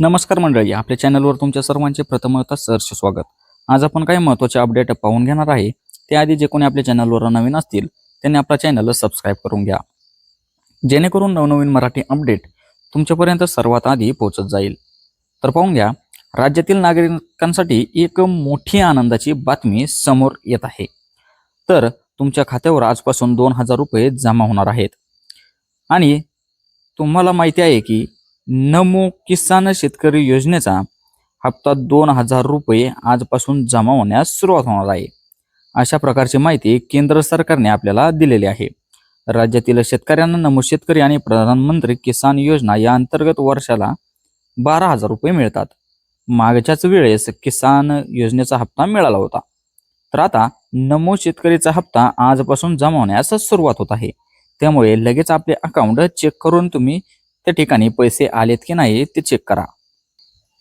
नमस्कार मंडळी आपल्या चॅनलवर तुमच्या सर्वांचे प्रथमतः सरचे स्वागत. आज आपण काही महत्त्वाचे अपडेट पाहून घेणार आहे. त्याआधी जे कोणी आपल्या चॅनलवर नवीन असतील त्यांनी आपल्या चॅनलला सबस्क्राईब करून घ्या. जेणेकरून नवनवीन मराठी अपडेट तुमच्यापर्यंत सर्वात आधी पोहोचत जाईल. तर पाहून घ्या राज्यातील नागरिकांसाठी एक मोठी आनंदाची बातमी समोर येत आहे. तर तुमच्या खात्यावर आजपासून दोन हजार रुपये जमा होणार आहेत. आणि तुम्हाला माहिती आहे की नमो किसान शेतकरी योजनेचा हप्ता दोन हजार रुपये आजपासून जमा होण्यास सुरुवात होणार आहे. अशा प्रकारची माहिती केंद्र सरकारने आपल्याला दिलेली आहे. राज्यातील शेतकऱ्यांना नमो शेतकरी आणि प्रधानमंत्री किसान योजना या अंतर्गत वर्षाला बारा हजार रुपये मिळतात. मागच्याच वेळेस किसान योजनेचा हप्ता मिळाला होता. तर आता नमो शेतकरीचा हप्ता आजपासून जमा होण्यास सुरुवात होत आहे. त्यामुळे लगेच आपले अकाउंट चेक करून तुम्ही त्या ठिकाणी पैसे आलेत की नाही ते चेक करा.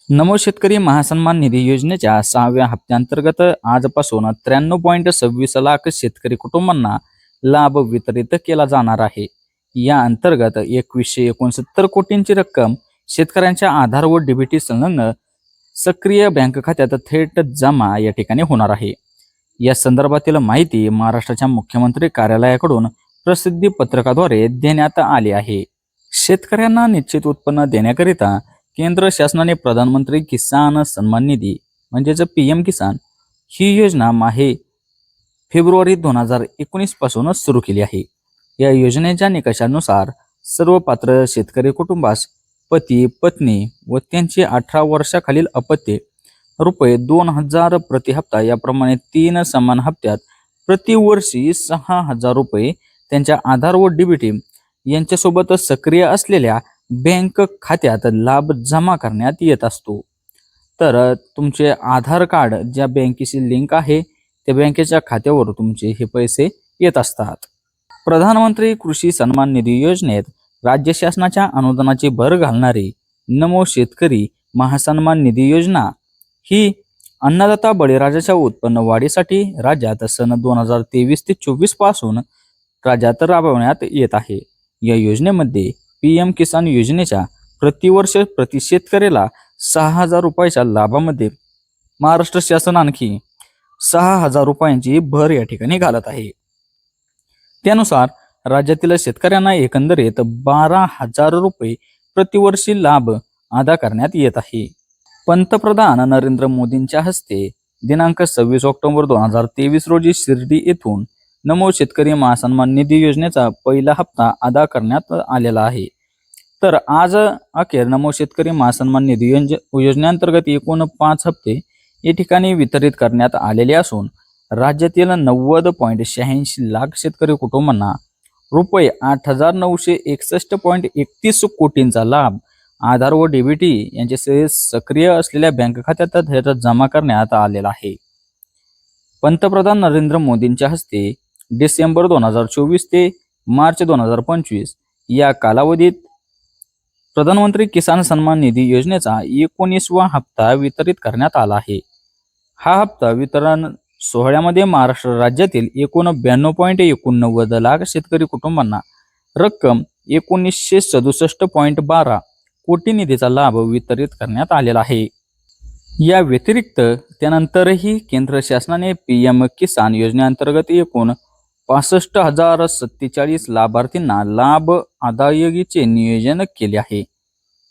नमो शेतकरी महासन्मान निधी योजनेच्या सहाव्या हप्त्यांतर्गत आजपासून त्र्याण्णव पॉईंट सव्वीस लाख शेतकरी कुटुंबांना लाभ वितरित केला जाणार आहे. या अंतर्गत एकवीसशे एकोणसत्तर कोटींची रक्कम शेतकऱ्यांच्या आधार व डीबीटी संलग्न सक्रिय बँक खात्यात थेट जमा या ठिकाणी होणार आहे. या संदर्भातील माहिती महाराष्ट्राच्या मुख्यमंत्री कार्यालयाकडून प्रसिद्धी पत्रकाद्वारे देण्यात आली आहे. शेतकऱ्यांना निश्चित उत्पन्न देण्याकरिता केंद्र शासनाने प्रधानमंत्री किसान सन्मान निधी म्हणजेच पी एम किसान ही योजना माहे फेब्रुवारी दोन हजार एकोणीसपासूनच सुरू केली आहे. या योजनेच्या निकषानुसार सर्व पात्र शेतकरी कुटुंबास पती पत्नी व त्यांची अठरा वर्षाखालील अपत्ये रुपये दोन हजार प्रति हप्ता याप्रमाणे तीन समान हप्त्यात प्रतिवर्षी सहा हजार रुपये त्यांच्या आधार व डीबीटी यांच्यासोबत सक्रिय असलेल्या बँक खात्यात लाभ जमा करण्यात येत असतो. तर तुमचे आधार कार्ड ज्या बँकेशी लिंक आहे त्या बँकेच्या खात्यावर तुमचे हे पैसे येत असतात. प्रधानमंत्री कृषी सन्मान निधी योजनेत राज्य शासनाच्या अनुदानाची भर घालणारी नमो शेतकरी महासन्मान निधी योजना ही अन्नदाता बळीराजाच्या उत्पन्न वाढीसाठी राज्यात सन दोन हजार तेवीस ते चोवीसपासून राज्यात राबवण्यात येत आहे. या योजनेमध्ये पी एम किसान योजनेच्या प्रतिवर्ष प्रति शेतकऱ्याला सहा हजार रुपयाच्या लाभामध्ये महाराष्ट्र शासन आणखी सहा हजार रुपयांची भर या ठिकाणी घालत आहे. त्यानुसार राज्यातील शेतकऱ्यांना एकंदरीत बारा हजार रुपये प्रतिवर्षी लाभ अदा करण्यात येत आहे. पंतप्रधान नरेंद्र मोदींच्या हस्ते दिनांक सव्वीस ऑक्टोबर दोन हजार तेवीस रोजी शिर्डी येथून नमो शेतकरी महासन्मान निधी योजनेचा पहिला हप्ता अदा करण्यात आलेला आहे. तर आज अखेर नमो शेतकरी महासन्मान निधी योजनेअंतर्गत एकूण पाच हप्ते या ठिकाणी वितरित करण्यात आलेले असून राज्यातील नव्वद पॉईंट शहाऐंशी लाख शेतकरी कुटुंबांना रुपये आठ हजार नऊशे एकसष्ट पॉईंट एकतीस कोटींचा लाभ आधार व डीबीटी यांचे सक्रिय असलेल्या बँक खात्यात थेट जमा करण्यात आलेला आहे. पंतप्रधान नरेंद्र मोदींच्या हस्ते डिसेंबर दोन हजार चोवीस ते मार्च दोन हजार पंचवीस या कालावधीत प्रधानमंत्री किसान सन्मान निधी योजनेचा एकोणीसवा हप्ता वितरित करण्यात आला आहे. हा हप्ता वितरण सोहळ्यामध्ये महाराष्ट्र राज्यातील एकूण ब्याण्णव पॉईंट एकोणनव्वद लाख शेतकरी कुटुंबांना रक्कम एकोणीसशे सदुसष्ट पॉईंट बारा कोटी निधीचा लाभ वितरित करण्यात आलेला आहे. या व्यतिरिक्त त्यानंतरही केंद्र शासनाने पी एम किसान योजनेअंतर्गत एकूण पासष्ट हजार सत्तेचाळीस लाभार्थींना लाभ अदायगीचे नियोजन केले आहे.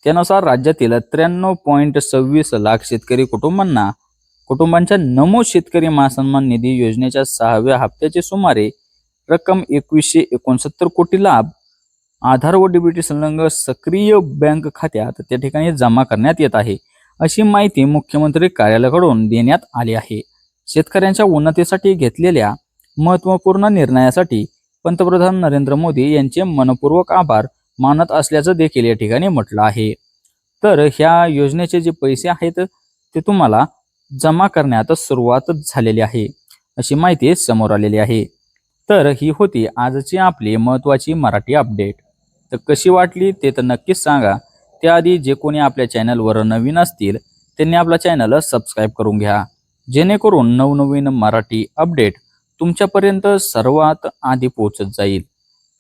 त्यानुसार राज्यातील त्र्याण्णव पॉईंट सव्वीस लाख शेतकरी कुटुंबांना कुटुंबांच्या नमो शेतकरी महासन्मान निधी योजनेच्या सहाव्या हप्त्याचे सुमारे रक्कम एकवीसशे एकोणसत्तर कोटी लाभ आधार व डीबीटी संलग्न सक्रिय बँक खात्यात त्या ठिकाणी जमा करण्यात येत आहे अशी माहिती मुख्यमंत्री कार्यालयाकडून देण्यात आली आहे. शेतकऱ्यांच्या उन्नतीसाठी घेतलेल्या महत्त्वपूर्ण निर्णयासाठी पंतप्रधान नरेंद्र मोदी यांचे मनपूर्वक आभार मानत असल्याचं देखील या ठिकाणी म्हटलं आहे. तर ह्या योजनेचे जे पैसे आहेत ते तुम्हाला जमा करण्यात सुरुवात झालेली आहे अशी माहिती समोर आलेली आहे. तर ही होती आजची आपली महत्त्वाची मराठी अपडेट. तर कशी वाटली ते तर नक्कीच सांगा. त्याआधी जे कोणी आपल्या चॅनलवर नवीन असतील त्यांनी आपला चॅनल सबस्क्राईब करून घ्या. जेणेकरून नवनवीन मराठी अपडेट तुमच्यापर्यंत सर्वात आधी पोहोचत जाईल.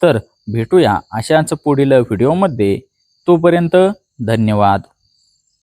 तर भेटूया अशाच पुढील व्हिडिओमध्ये. तोपर्यंत धन्यवाद.